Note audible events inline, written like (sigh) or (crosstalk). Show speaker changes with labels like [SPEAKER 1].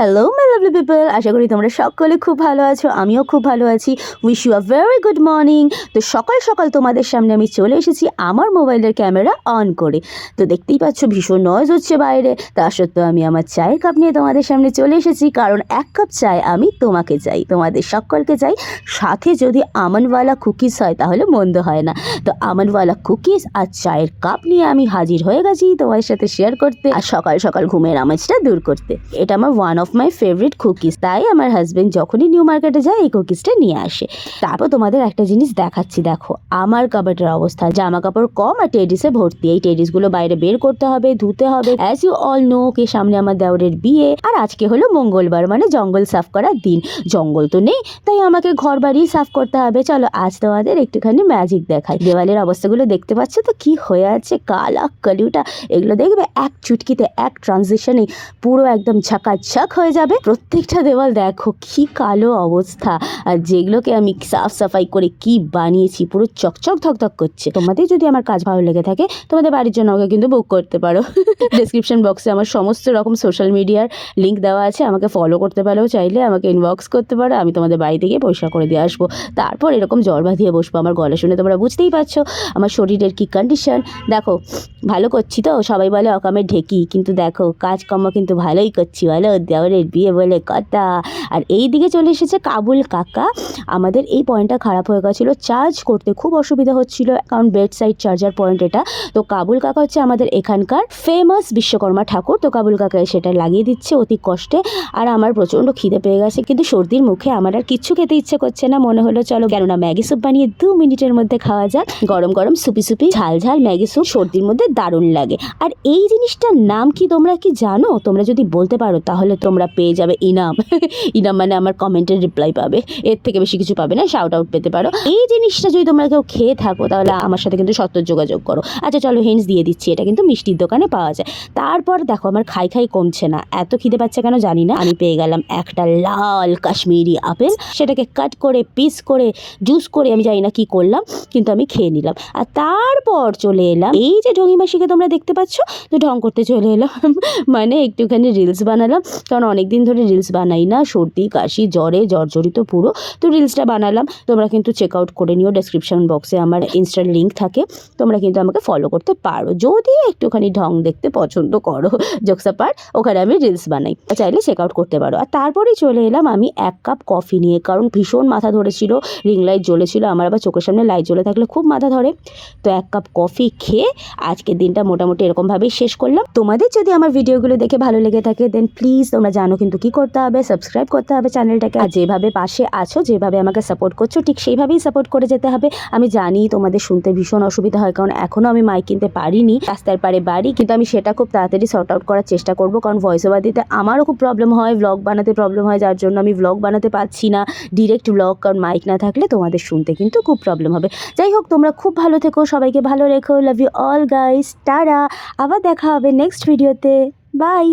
[SPEAKER 1] Hello my lovely people আশা করি তোমরা সকলে খুব ভালো আছো, আমিও খুব ভালো আছি। Wish you a very good morning তো সকাল সকাল তোমাদের সামনে আমি চলে এসেছি আমার মোবাইলের ক্যামেরা অন করে। তো দেখতেই পাচ্ছ ভীষণ নয়েজ হচ্ছে বাইরে। তা সত্ত্বেও আমি আমার চায়ের কাপ নিয়ে তোমাদের সামনে চলে এসেছি, কারণ এক কাপ চায় আমি তোমাকে চাই, তোমাদের সকলকে চাই। সাথে যদি আমনওয়ালা কুকিজ হয় তাহলে মন্দ হয় না। তো আমনওয়ালা কুকিজ আর চায়ের কাপ নিয়ে আমি হাজির হয়ে গেছি তোমার সাথে শেয়ার করতে আর সকাল সকাল ঘুমের আমেজটা দূর করতে। এটা আমার one of my favourite cookies তাই আমার হাজব্যান্ড যখনই নিউ মার্কেটে যায় এই কুকিজটা নিয়ে আসে। তারপর তোমাদের একটা জিনিস দেখাচ্ছি, দেখো, আমার কাবাটের অবস্থা জামা কাপড় কম আর টেডিসে ভর্তি। এই টেডিসগুলো বাইরে বের করতে হবে, ধুতে হবে। অ্যাজ ইউ অল নো কে সামনে আমার দেওরের বিয়ে, আর আজকে হলো মঙ্গলবার মানে জঙ্গল সাফ করার দিন। জঙ্গল তো নেই, তাই আমাকে ঘর বাড়ি সাফ করতে হবে। চলো, আজ তোমাদের একটুখানি ম্যাজিক দেখাই। দেওয়ালের অবস্থাগুলো দেখতে পাচ্ছ তো কি হয়ে আছে? কালা কালিউটা, এগুলো দেখবে এক চুটকিতে, এক ট্রানজিশনে পুরো একদম ঝাঁকাঝাক হয়ে যাবে। প্রত্যেকটা দেওয়াল দেখো কি কালো অবস্থা। আর যেগুলোকে আমি সাফ সাফাই করে কি বানিয়েছি, পুরো চকচক ধকধক করছে। তোমাদের যদি আমার কাজ ভালো লেগে থাকে, তোমাদের বাড়ির জন্য আমাকে কিন্তু বুক করতে পারো। (laughs) ডিসক্রিপশন বক্সে আমার সমস্ত রকম সোশ্যাল মিডিয়ার লিঙ্ক দেওয়া আছে, আমাকে ফলো করতে পারো, চাইলে আমাকে ইনবক্স করতে পারো, আমি তোমাদের বাড়িতে গিয়ে পরিষ্কার করে দিয়ে আসব। তারপর এরকম জ্বর বাঁধিয়ে বসবো, আমার গলা শুনে তোমরা বুঝতেই পারছ? আমার শরীরের কি কন্ডিশন দেখো, ভালো করছি তো? সবাই বলে অকামের ঢেকি, কিন্তু দেখো, কাজকর্ম কিন্তু ভালোই করছি, বলো? দেওয়ারের বিয়ে বলে কথা। আর এই দিকে চলে এসেছে কাবুল কাকা। আমাদের এই পয়েন্টটা খারাপ হয়ে গেছিল। চার্জ করতে খুব অসুবিধা হচ্ছিল। কারণ বেড সাইড চার্জার পয়েন্ট এটা। তো কাবুল কাকা হচ্ছে আমাদের এখানকার ফেমাস বিশ্বকর্মা ঠাকুর। তো কাবুল কাকা সেটা লাগিয়ে দিচ্ছে অতি কষ্টে। আর আমার প্রচণ্ড খিদে পেয়ে গেছে, কিন্তু সর্দির মুখে আমার আর কিচ্ছু খেতে ইচ্ছে করছে না। মনে হলো, চলো কেননা ম্যাগি স্যুপ বানিয়ে দু মিনিটের মধ্যে খাওয়া যাক। গরম গরম সুপি সুপি, ঝাল ঝাল ম্যাগি স্যুপ, সর্দির মধ্যে দারুণ লাগে। আর এই জিনিসটার নাম কি তোমরা কি জানো? তোমরা যদি বলতে পারো, তাহলে তোমরা পেয়ে যাবে ইনাম। (laughs) ইনাম মানে আমার কমেন্টের রিপ্লাই পাবে। এর থেকে বেশি কিছু পাবে না শাউট আউট পেতে পারো। এই জিনিসটা যদি তোমরা কেউ খেয়ে থাকো, তাহলে আমার সাথে কিন্তু সত্য যোগাযোগ করো। আচ্ছা চলো হিন্টস দিয়ে দিচ্ছি, এটা কিন্তু মিষ্টির দোকানে পাওয়া যায়। তারপর দেখো, আমার খাই খাই কমছে না। এত খিদে পাচ্ছে কেন জানি না। আমি পেয়ে গেলাম একটা লাল কাশ্মীরি আপেল। সেটাকে কাট করে পিস করে জুস করে, আমি জানি না কি করলাম। কিন্তু আমি খেয়ে নিলাম। আর তারপর চলে এলাম। এই যে ঢঙ্গি মাসিকে তোমরা দেখতে পাচ্ছ, তো ঢং করতে চলে এলাম। (laughs) মানে একটুখানি রিলস বানালাম। কারণ অনেক দিন ধরে রিলস বানাই না। সর্দি, কাশি, জ্বরে, জর্জরিত পুরো। তো রিলসটা বানালাম। তোমরা কিন্তু চেক আউট করে নিও। ডেসক্রিপশন বক্সে আমার ইনস্টার লিঙ্ক থাকে। তোমরা কিন্তু আমাকে ফলো করতে পারো। যদি একটুখানি ঢং দেখতে পছন্দ করো, জোকসা পার ওখানে আমি রিলস বানাই। চাইলে চেক আউট করতে পারো। আর তারপরেই চলে এলাম আমি এক কাপ কফি নিয়ে। কারণ ভীষণ মাথা ধরেছিল রিং লাইট জ্বলেছিল। আমার আবার চোখের সামনে লাইট জ্বলে থাকলে খুব মাথা ধরে। তো এক কাপ কফি খেয়ে আজকের দিনটা মোটামুটি এরকমভাবেই শেষ করলাম। তোমাদের যদি আমার ভিডিওগুলো দেখে ভালো লেগে থাকে দেন প্লিজ তোমরা জানো কিন্তু কি করতে হবে সাবস্ক্রাইব করতে হবে চ্যানেলটাকে আর যেভাবে পাশে আছো, যেভাবে আমাকে সাপোর্ট করছ, ঠিক সেইভাবেই সাপোর্ট করে যেতে হবে। আমি জানি তোমাদের শুনতে ভীষণ অসুবিধা হয়, কারণ এখনও আমি মাইক কিনতে পারিনি। রাস্তার পারে বাড়ি, কিন্তু আমি সেটা খুব তাড়াতাড়ি সর্ট আউট করার চেষ্টা করব, কারণ ভয়েস ওভার দিতে আমারও খুব প্রবলেম হয় ব্লগ বানাতে প্রবলেম হয়, যার জন্য আমি ব্লগ বানাতে পারছি না ডিরেক্ট ব্লগ কারণ মাইক না থাকলে তোমাদের শুনতে কিন্তু খুব প্রবলেম হবে। যাই হোক তোমরা খুব ভালো থেকো, সবাইকে ভালো রেখো লাভ ইউ অল গাইস টারা আবার দেখা হবে নেক্সট ভিডিওতে বাই